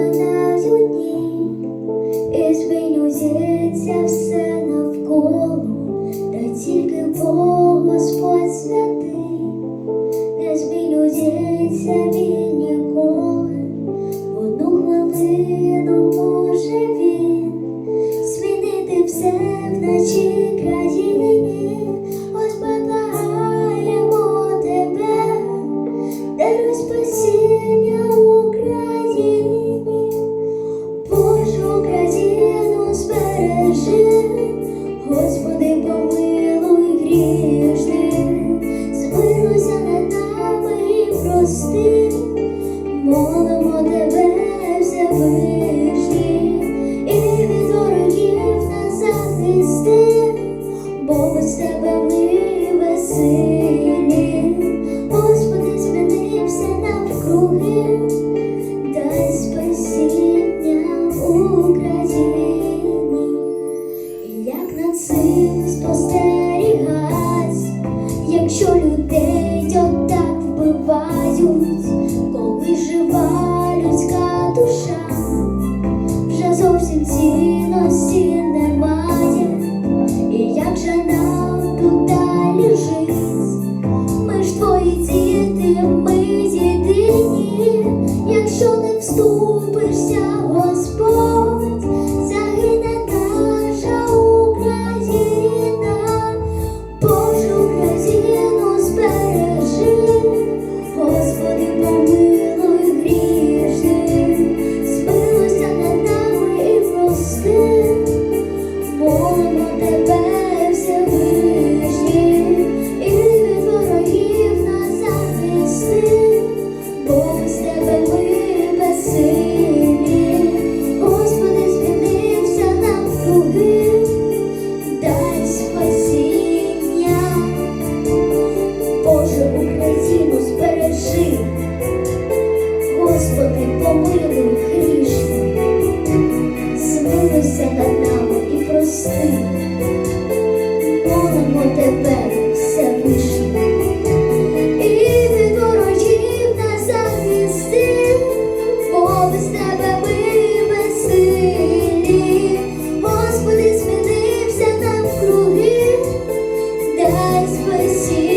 минають дні, все навколо, та тільки Бог Господь святий, не змінюється він. Господи, помилуй грішних, змилуйся над і прости, молимо тебе, все to shine. bless.